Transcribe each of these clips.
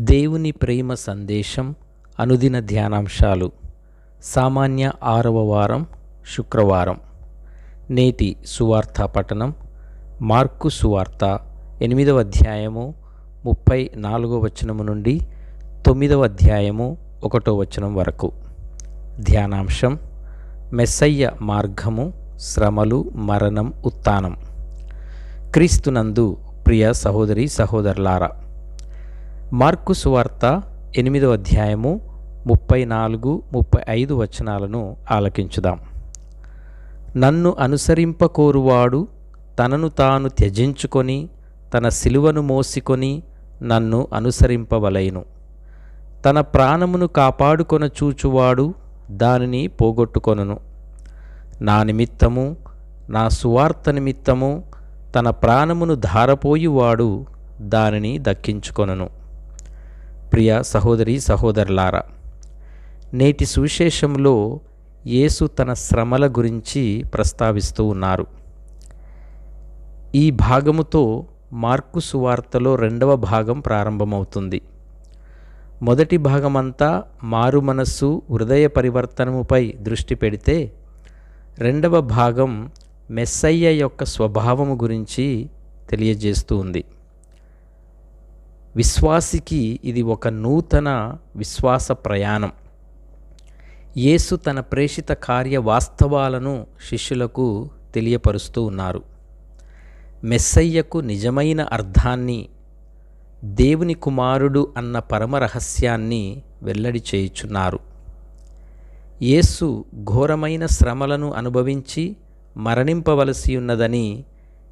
దేవుని ప్రేమ సందేశం అనుదిన ధ్యానాంశాలు. సామాన్య ఆరవ వారం శుక్రవారం. నేటి సువార్త పఠనం మార్కు సువార్త ఎనిమిదవ అధ్యాయము ముప్పై నాలుగో వచనము నుండి తొమ్మిదవ అధ్యాయము ఒకటో వచనం వరకు. ధ్యానాంశం మెస్సయ్య మార్గము శ్రమలు మరణం ఉత్థానం. క్రీస్తునందు ప్రియ సహోదరి సహోదరులారా మార్కు సువార్త ఎనిమిదో అధ్యాయము ముప్పై నాలుగు ముప్పై ఐదు వచనాలను ఆలకించుదాం. నన్ను అనుసరింపకోరువాడు తనను తాను త్యజించుకొని తన సిలువను మోసికొని నన్ను అనుసరింపవలైను. తన ప్రాణమును కాపాడుకొన చూచువాడు దానిని పోగొట్టుకొనును. నా నిమిత్తము నా సువార్త నిమిత్తము తన ప్రాణమును ధారపోయువాడు దానిని దక్కించుకొనును. ప్రియ సహోదరి సహోదరులారా నేటి సువిశేషంలో యేసు తన శ్రమల గురించి ప్రస్తావిస్తూ ఉన్నారు. ఈ భాగముతో మార్కు సువార్తలో రెండవ భాగం ప్రారంభమవుతుంది. మొదటి భాగమంతా మారు మనస్సు హృదయ పరివర్తనముపై దృష్టి పెడితే రెండవ భాగం మెస్సయ్య యొక్క స్వభావము గురించి తెలియజేస్తూ ఉంది. విశ్వాసికి ఇది ఒక నూతన విశ్వాస ప్రయాణం. యేసు తన ప్రేషిత కార్య వాస్తవాలను శిష్యులకు తెలియపరుస్తూ ఉన్నారు. మెస్సయ్యకు నిజమైన అర్థాన్ని దేవుని కుమారుడు అన్న పరమ రహస్యాన్ని వెల్లడి చేయుచున్నారు. యేసు ఘోరమైన శ్రమలను అనుభవించి మరణింపవలసి ఉన్నదని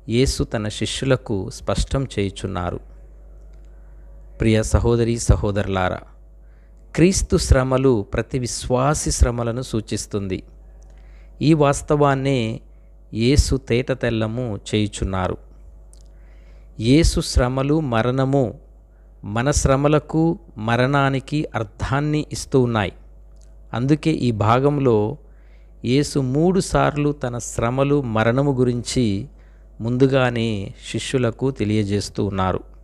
యేసు తన శిష్యులకు స్పష్టం చేయుచున్నారు. ప్రియ సహోదరి సహోదరులారా క్రీస్తు శ్రమలు ప్రతి విశ్వాసి శ్రమలను సూచిస్తుంది. ఈ వాస్తవాన్నే యేసు తేట తెల్లము చేయుచున్నారు. యేసు శ్రమలు మరణము మన శ్రమలకు మరణానికి అర్థాన్ని ఇస్తూ ఉన్నాయి. అందుకే ఈ భాగంలో యేసు మూడు సార్లు తన శ్రమలు మరణము గురించి ముందుగానే శిష్యులకు తెలియజేస్తూ ఉన్నారు.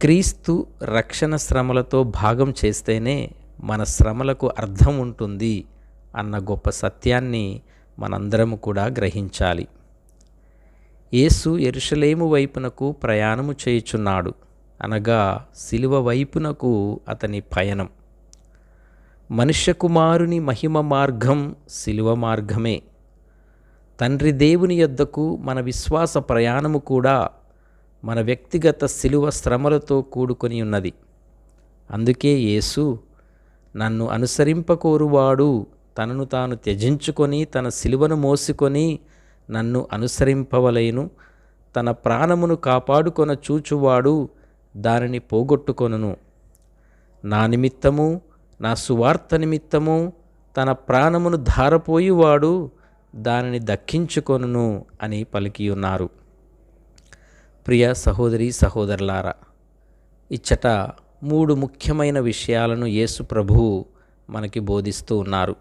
క్రీస్తు రక్షణ శ్రమలతో భాగం చేస్తేనే మన శ్రమలకు అర్థం ఉంటుంది అన్న గొప్ప సత్యాన్ని మనందరము కూడా గ్రహించాలి. యేసు ఎరుషలేము వైపునకు ప్రయాణము చేయుచున్నాడు. అనగా శిలువ వైపునకు అతని పయనం. మనుష్యకుమారుని మహిమ మార్గం శిలువ మార్గమే. తండ్రి దేవుని యొద్దకు మన విశ్వాస ప్రయాణము కూడా మన వ్యక్తిగత శిలువ శ్రమలతో కూడుకొని ఉన్నది. అందుకే యేసు నన్ను అనుసరింపకోరువాడు తనను తాను త్యజించుకొని తన శిలువను మోసుకొని నన్ను అనుసరింపవలేను. తన ప్రాణమును కాపాడుకొన చూచువాడు దానిని పోగొట్టుకొనును. నా నిమిత్తము నా సువార్త నిమిత్తము తన ప్రాణమును ధారపోయివాడు దానిని దక్కించుకొనును అని పలికి ఉన్నారు ప్రియ సహోదరి సహోదరులారా ఇచ్చట మూడు ముఖ్యమైన విషయాలను యేసు ప్రభువు మనకి బోధిస్తూ ఉన్నారు.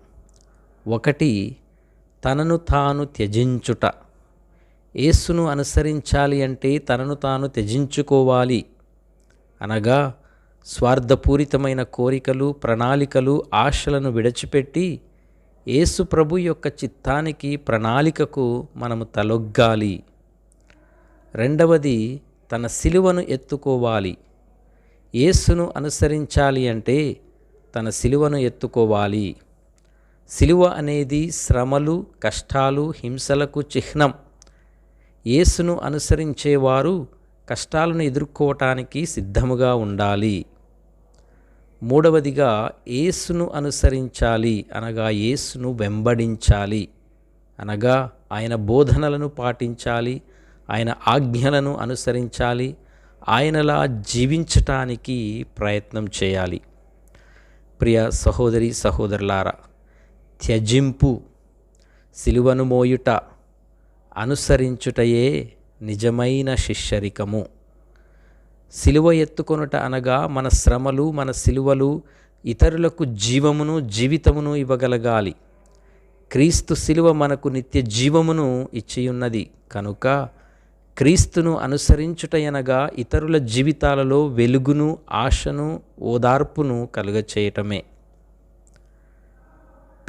ఒకటి తనను తాను త్యజించుట. యేసును అనుసరించాలి అంటే తనను తాను త్యజించుకోవాలి. అనగా స్వార్థపూరితమైన కోరికలు ప్రణాళికలు ఆశలను విడిచిపెట్టి యేసు ప్రభు యొక్క చిత్తానికి ప్రణాళికకు మనము తలొగ్గాలి. రెండవది తన సిలువను ఎత్తుకోవాలి. యేసును అనుసరించాలి అంటే తన సిలువను ఎత్తుకోవాలి. సిలువ అనేది శ్రమలు కష్టాలు హింసలకు చిహ్నం. యేసును అనుసరించేవారు కష్టాలను ఎదుర్కోవటానికి సిద్ధముగా ఉండాలి. మూడవదిగా యేసును అనుసరించాలి అనగా యేసును వెంబడించాలి. అనగా ఆయన బోధనలను పాటించాలి ఆయన ఆజ్ఞలను అనుసరించాలి ఆయనలా జీవించటానికి ప్రయత్నం చేయాలి. ప్రియ సహోదరి సహోదరులారా త్యజింపు సిలువను మోయుట అనుసరించుటయే నిజమైన శిష్యరికము. సిలువ ఎత్తుకొనుట అనగా మన శ్రమలు మన సిలువలు ఇతరులకు జీవమును జీవితమును ఇవ్వగలగాలి. క్రీస్తు సిలువ మనకు నిత్య జీవమును ఇచ్చియున్నది. కనుక క్రీస్తును అనుసరించుటయనగా ఇతరుల జీవితాలలో వెలుగును ఆశను ఓదార్పును కలుగచేయటమే.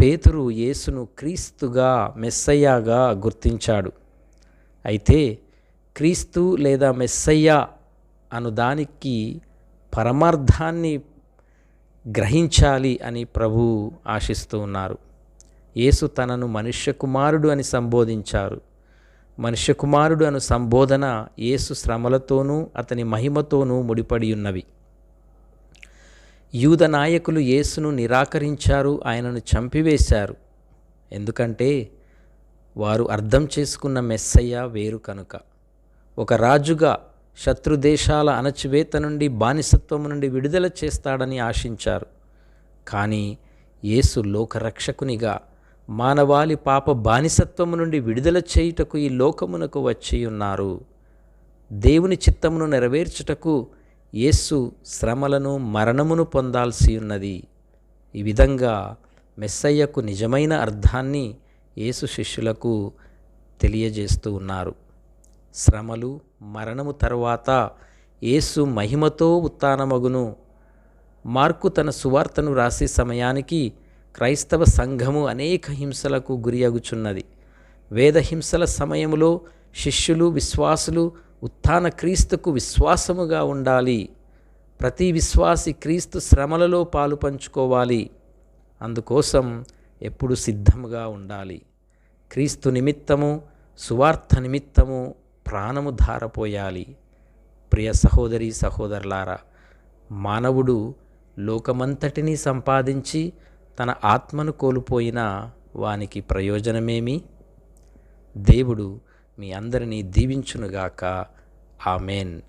పేతురు యేసును క్రీస్తుగా మెస్సయ్యాగా గుర్తించాడు. అయితే క్రీస్తు లేదా మెస్సయ్య అను దానికి పరమార్థాన్ని గ్రహించాలి అని ప్రభు ఆశిస్తూ ఉన్నారు. యేసు తనను మనుష్య కుమారుడు అని సంబోధించారు. మనుష్య కుమారుడు అను సంబోధన యేసు శ్రమలతోనూ అతని మహిమతోనూ ముడిపడి ఉన్నవి యూద నాయకులు యేసును నిరాకరించారు ఆయనను చంపివేశారు. ఎందుకంటే వారు అర్థం చేసుకున్న మెస్సయ్య వేరు కనుక. ఒక రాజుగా శత్రుదేశాల అణచివేత నుండి బానిసత్వము నుండి విడుదల చేస్తాడని ఆశించారు. కానీ యేసు లోకరక్షకునిగా మానవాళి పాప బానిసత్వము నుండి విడుదల చేయుటకు ఈ లోకమునకు వచ్చి ఉన్నారు దేవుని చిత్తమును నెరవేర్చుటకు యేసు శ్రమలను మరణమును పొందాల్సి ఉన్నది. ఈ విధంగా మెస్సయ్యకు నిజమైన అర్థాన్ని యేసు శిష్యులకు తెలియజేస్తూ ఉన్నారు. శ్రమలు మరణము తరువాత యేసు మహిమతో ఉత్తానమగును. మార్కు తన సువార్తను రాసే సమయానికి క్రైస్తవ సంఘము అనేక హింసలకు గురియగుచున్నది. వేద హింసల సమయములో శిష్యులు విశ్వాసులు ఉత్థాన క్రీస్తుకు విశ్వాసముగా ఉండాలి. ప్రతి విశ్వాసి క్రీస్తు శ్రమలలో పాలు పంచుకోవాలి. అందుకోసం ఎప్పుడు సిద్ధముగా ఉండాలి. క్రీస్తు నిమిత్తము సువార్త నిమిత్తము ప్రాణము ధారపోయాలి. ప్రియ సహోదరి సహోదరులారా మానవుడు లోకమంతటినీ సంపాదించి తన ఆత్మను కోల్పోయిన వానికి ప్రయోజనమేమి? దేవుడు మీ అందరినీ దీవించునుగాక. ఆమెన్.